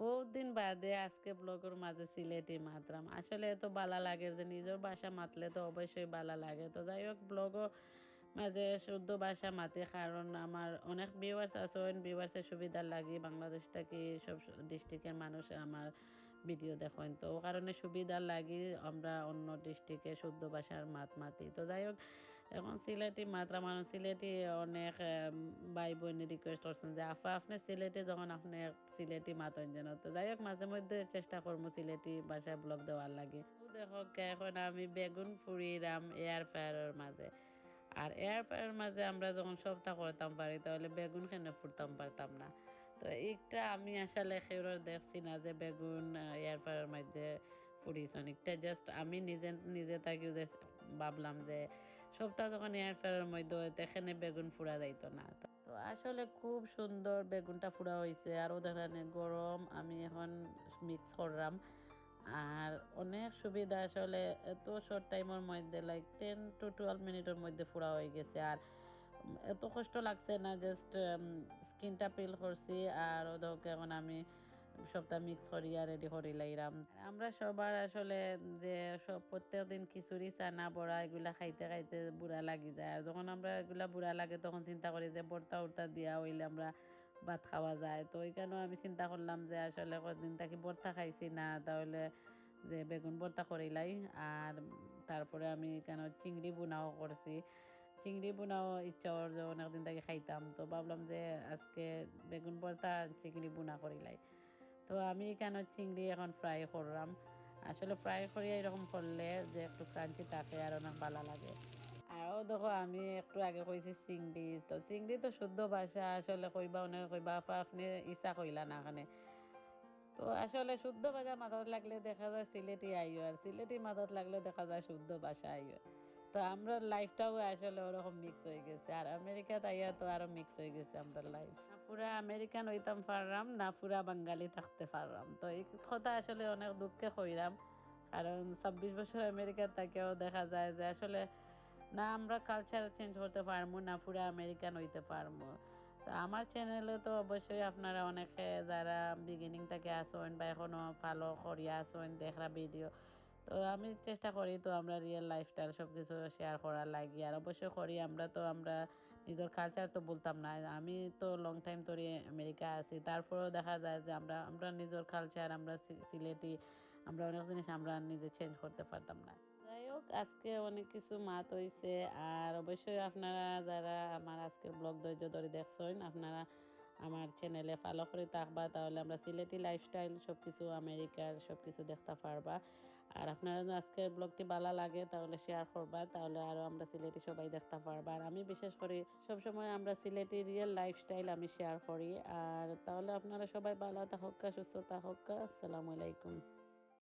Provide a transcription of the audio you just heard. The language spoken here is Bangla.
বহুত দিন বাদে আজকে ব্লগের মাঝে সিলেটি মাতলাম আসলে এত বালা লাগে যে নিজের বাসা মাতলে তো অবশ্যই বালা লাগে। তো যাই হোক, ব্লগও মাঝে শুদ্ধ ভাষা মাতি, কারণ আমার অনেক ভিউয়ার্স আছেন ভিউয়ার্সের সুবিধা লাগি বাংলাদেশ থেকে সব ডিস্ট্রিক্টের মানুষ আমার ভিডিও দেখেন। তো ও কারণে সুবিধা লাগি আমরা অন্য ডিস্ট্রিক্টে শুদ্ধ ভাষার মাত মাতি। তো যাই হোক এখন সিলেটি মাত্রা মানুষ, সিলেটি অনেক ভাই বোনের রিকোয়েস্ট করছেন যে, আফা, আপনি সিলেটি যখন আপনি সিলেটি মাতন যেন তো যাই হোক, মাঝে মধ্যে চেষ্টা করব সিলেটি ভাষায় ব্লগ দেওয়ার লাগে। দেখো, এখন আমি বেগুন ফুরিরাম এয়ার ফ্রায়ারের মাঝে। আর এয়ার ফ্রায়ারের মাঝে আমরা যখন সপ্তাহ করতাম পারি, তাহলে বেগুন খেনে ফুটতাম পারতাম না। তো এইটা আমি আসলে সেউর দেখছি না যে, বেগুন এয়ার ফ্রায়ারের মধ্যে ফুরিয়েছেন একটা জাস্ট আমি নিজে নিজে যে, ভাবলাম যে সপ্তাহ যখন এয়ার ফ্রায়ারের মধ্যে এখানে বেগুন ফুরা যাইতো না। তো আসলে খুব সুন্দর বেগুনটা ফুরা হয়েছে আর ওদের গরম আমি এখন মিক্স করলাম। আর অনেক সুবিধা আসলে এত শর্ট টাইমের মধ্যে লাইক টেন টু টুয়েলভ মিনিটের মধ্যে ফুরা হয়ে গেছে। আর এত কষ্ট লাগছে না জাস্ট স্কিনটা পিল করছি। আর ওদেরকে এখন আমি সবটা মিক্স করিয়া রেডি করি লাইরাম। আমরা সবার আসলে যে সব প্রত্যেক দিন খিচুড়ি, চানা, বড়া এগুলা খাইতে খাইতে বুড়া লাগি যায়। আর যখন আমরা এগুলা বুড়া লাগে, তখন চিন্তা করি যে বর্তা উর্তা দিয়া হইলে আমরা ভাত খাওয়া যায়। তো ওই কারণে আমি চিন্তা করলাম যে আসলে কদিন তাকে বর্তা খাইছি না, তাহলে যে বেগুন ভর্তা করিলাই আর তারপরে আমি কেন চিংড়ি বোনাও করছি। চিংড়ি বোনাও ইচ্ছা অনেকদিন থেকে খাইতাম, তো ভাবলাম যে আজকে বেগুন আর চিংড়ি বোনা করিলাই তো আমি কেন চিংড়ি এখন ফ্রাই করলাম? আসলে ফ্রাই করিয়া এরকম করলে যে একটু ক্রাঞ্চি থাকে আর অনেক ভালো লাগে। আরও দেখো, আমি একটু আগে কইছি চিংড়ি। তো চিংড়ি তো শুদ্ধ ভাষা, আসলে কইবা অনেক কইবা আফা আপনি ইচ্ছা কইলা না এখানে তো আসলে শুদ্ধ ভাষা মাথাত লাগলে দেখা যায় সিলেটি আইও আর সিলেটি মাথাত লাগলে দেখা যায় শুদ্ধ ভাষা আইও তো আমরা লাইফটাও আসলে ওরকম মিক্স হয়ে গেছে। আর আমেরিকাতে আইয়া তো আরও মিক্স হয়ে গেছে আমরা লাইফ না পুরা আমেরিকান হইতাম পারলাম না পুরা বাঙালি থাকতে পারলাম তো এই কথা আসলে অনেক দুঃখে কইরাম, কারণ ছাব্বিশ বছর আমেরিকা থাকেও দেখা যায় যে আসলে না আমরা কালচার চেঞ্জ করতে পারব না পুরা আমেরিকান হইতে পারব তো আমার চ্যানেলে তো অবশ্যই আপনারা অনেকে যারা বিগিনিং থেকে আসেন বা এখনও ফলো করিয়া আসেন, দেখরা ভিডিও তো আমি চেষ্টা করি তো আমরা রিয়েল লাইফস্টাইল সব কিছু শেয়ার করার লাগি। আর অবশ্যই করি, আমরা তো, আমরা নিজের কালচার তো বলতাম না। আমি তো লং টাইম ধরে আমেরিকা আছি। তারপরেও দেখা যায় যে আমরা আমরা নিজের কালচার আমরা সিলেটি আমরা অনেক জিনিস আমরা নিজে চেঞ্জ করতে পারতাম না। যাই হোক, আজকে অনেক কিছু মাত হয়েছে আর অবশ্যই আপনারা যারা আমার আজকের ব্লগ ধৈর্য ধরে দেখছেন, আপনারা আমার চ্যানেলে ফলো করে থাকবা, তাহলে আমরা সিলেটি লাইফস্টাইল সব কিছু আমেরিকার সব কিছু দেখতে পারবা। আর আপনারা আজকের ব্লগটি ভালো লাগে, তাহলে শেয়ার করবা, তাহলে আরও আমরা সিলেটি সবাই দেখতে পারবা। আর আমি বিশেষ করে সবসময় আমরা সিলেটি রিয়েল লাইফস্টাইল আমি শেয়ার করি। আর তাহলে আপনারা সবাই ভালো থাকা সুস্থ থাকা আসসালামু আলাইকুম।